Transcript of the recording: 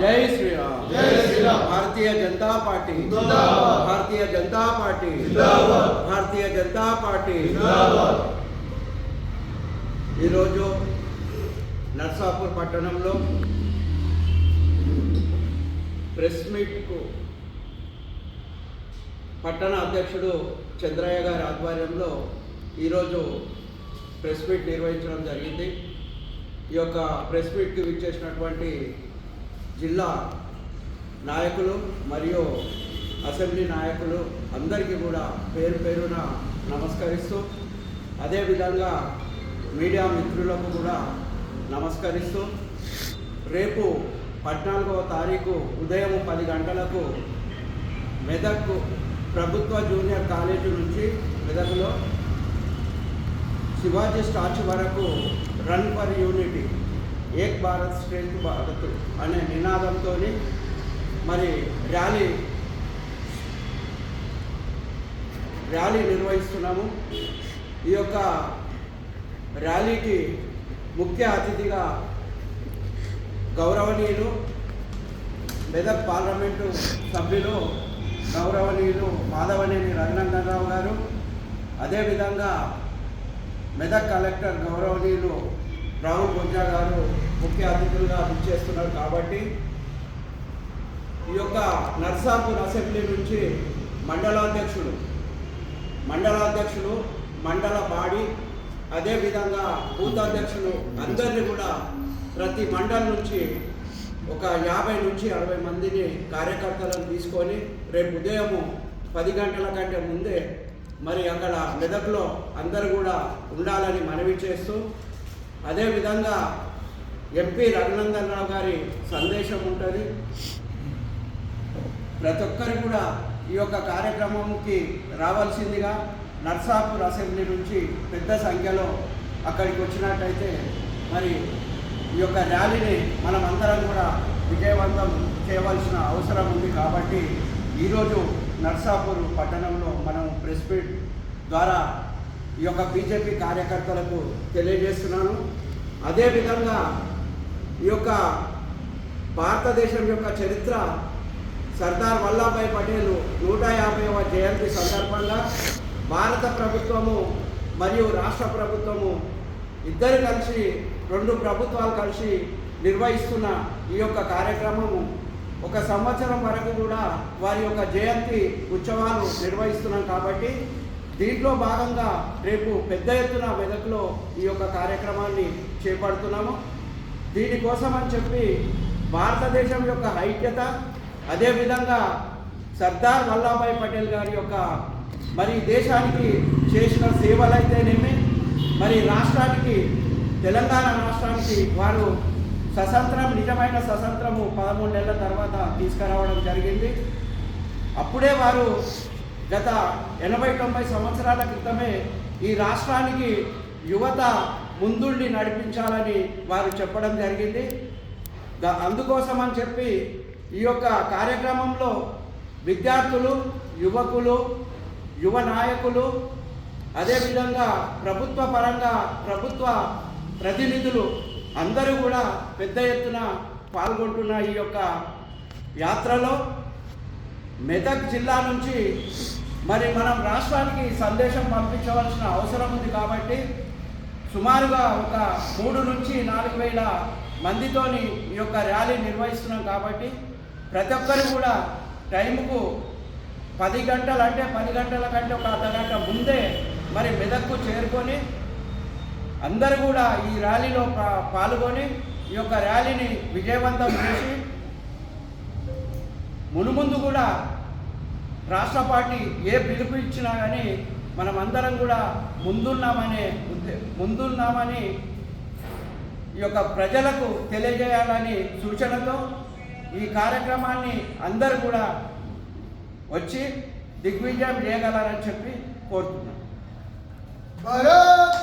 జై Sriram. Bharatiya Janata party. Bharatiya Janata party. Bharatiya Janata party. ఈరోజు నర్సాపూర్ పట్టణంలో ప్రెస్ మీట్కు పట్టణ అధ్యక్షుడు చంద్రయ్య గారి ఆధ్వర్యంలో ఈరోజు ప్రెస్ మీట్ నిర్వహించడం జరిగింది ఈ యొక్క ప్రెస్ మీట్కి విచ్చేసినటువంటి జిల్లా నాయకులు మరియు అసెంబ్లీ నాయకులు అందరికీ కూడా పేరు పేరున నమస్కరిస్తూ అదేవిధంగా మీడియా మిత్రులకు కూడా నమస్కరిస్తూ రేపు పద్నాలుగవ తారీఖు ఉదయం పది గంటలకు మెదక్ ప్రభుత్వ జూనియర్ కాలేజీ నుంచి మెదక్లో శివాజీ స్టాచ్యూ వరకు run for unity Ek Bharat Shreshtha Bharat అనే నినాదంతో మరి ర్యాలీ ర్యాలీ నిర్వహిస్తున్నాము. ఈ యొక్క ర్యాలీకి ముఖ్య అతిథిగా గౌరవనీయులు మెదక్ పార్లమెంటు సభ్యులు గౌరవనీయులు మాధవనేని రఘునందనరావు గారు అదేవిధంగా మెదక్ కలెక్టర్ గౌరవనీయులు రాహుల్ బొజ్జా గారు ముఖ్య అతిథులుగా చేస్తున్నారు కాబట్టి ఈ యొక్క నర్సాపూర్ అసెంబ్లీ నుంచి మండలాధ్యక్షుడు మండలాధ్యక్షుడు మండల బాడీ అదేవిధంగా బూత్ అధ్యక్షులు అందరినీ కూడా ప్రతి మండలం నుంచి ఒక యాభై నుంచి అరవై మందిని కార్యకర్తలను తీసుకొని రేపు ఉదయము పది గంటల కంటే ముందే మరి అక్కడ మెదక్లో అందరూ కూడా ఉండాలని మనవి చేస్తూ అదేవిధంగా ఎంపీ రఘునందన్ రావు గారి సందేశం ఉంటుంది. ప్రతి ఒక్కరు కూడా ఈ యొక్క కార్యక్రమంకి రావాల్సిందిగా నర్సాపూర్ అసెంబ్లీ నుంచి పెద్ద సంఖ్యలో అక్కడికి వచ్చినట్టయితే మరి ఈ యొక్క ర్యాలీని మనం అందరం కూడా విజయవంతం చేయవలసిన అవసరం ఉంది కాబట్టి ఈరోజు నర్సాపూర్ పట్టణంలో మనం ప్రెస్ మీట్ ద్వారా ఈ యొక్క బీజేపీ కార్యకర్తలకు తెలియజేస్తున్నాను. అదేవిధంగా ఈ యొక్క భారతదేశం యొక్క చరిత్ర సర్దార్ వల్లభాయ్ పటేల్ నూట యాభైవ జయంతి సందర్భంగా భారత ప్రభుత్వము మరియు రాష్ట్ర ప్రభుత్వము ఇద్దరు కలిసి రెండు ప్రభుత్వాలు కలిసి నిర్వహిస్తున్న ఈ యొక్క కార్యక్రమము. ఒక సంవత్సరం వరకు కూడా వారి యొక్క జయంతి ఉత్సవాలు నిర్వహిస్తున్నాం కాబట్టి దీంట్లో భాగంగా రేపు పెద్ద ఎత్తున మెదక్లో ఈ యొక్క కార్యక్రమాన్ని చేపడుతున్నాము. దీనికోసం అని చెప్పి భారతదేశం యొక్క ఐక్యత అదేవిధంగా సర్దార్ వల్లభాయ్ పటేల్ గారి యొక్క మరి దేశానికి చేసిన సేవలైతేనేమి మరి రాష్ట్రానికి తెలంగాణ రాష్ట్రానికి వారు స్వతంత్రం నిజమైన స్వతంత్రము పదమూడు నెలల తర్వాత తీసుకురావడం జరిగింది. అప్పుడే వారు గత ఎనభై తొంభై సంవత్సరాల క్రితమే ఈ రాష్ట్రానికి యువత ముందుండి నడిపించాలని వారు చెప్పడం జరిగింది. ద- అందుకోసం అని చెప్పి ఈ యొక్క కార్యక్రమంలో విద్యార్థులు యువకులు యువ నాయకులు అదేవిధంగా ప్రభుత్వ పరంగా ప్రభుత్వ ప్రతినిధులు అందరూ కూడా పెద్ద ఎత్తున పాల్గొంటున్న ఈ యొక్క యాత్రలో మెదక్ జిల్లా నుంచి మరి మనం రాష్ట్రానికి సందేశం పంపించవలసిన అవసరం ఉంది కాబట్టి సుమారుగా ఒక మూడు నుంచి నాలుగు వేల మందితోని ఈ యొక్క ర్యాలీ నిర్వహిస్తున్నాం కాబట్టి ప్రతి ఒక్కరు కూడా టైంకు పది గంటలు అంటే పది గంటల కంటే ఒక అర్ధ గంట ముందే మరి మెదక్కు చేరుకొని అందరూ కూడా ఈ ర్యాలీలో పాల్గొని ఈ యొక్క ర్యాలీని విజయవంతం చేసి మునుముందు కూడా రాష్ట్ర పార్టీ ఏ పిలుపు ఇచ్చినా కానీ మనమందరం కూడా ముందున్నామనే ముందున్నామని ఈ యొక్క ప్రజలకు తెలియజేయాలని సూచనతో ఈ కార్యక్రమాన్ని అందరూ కూడా వచ్చి దిగ్విజయం చేయగలరని చెప్పి కోరుతున్నాం. భారత్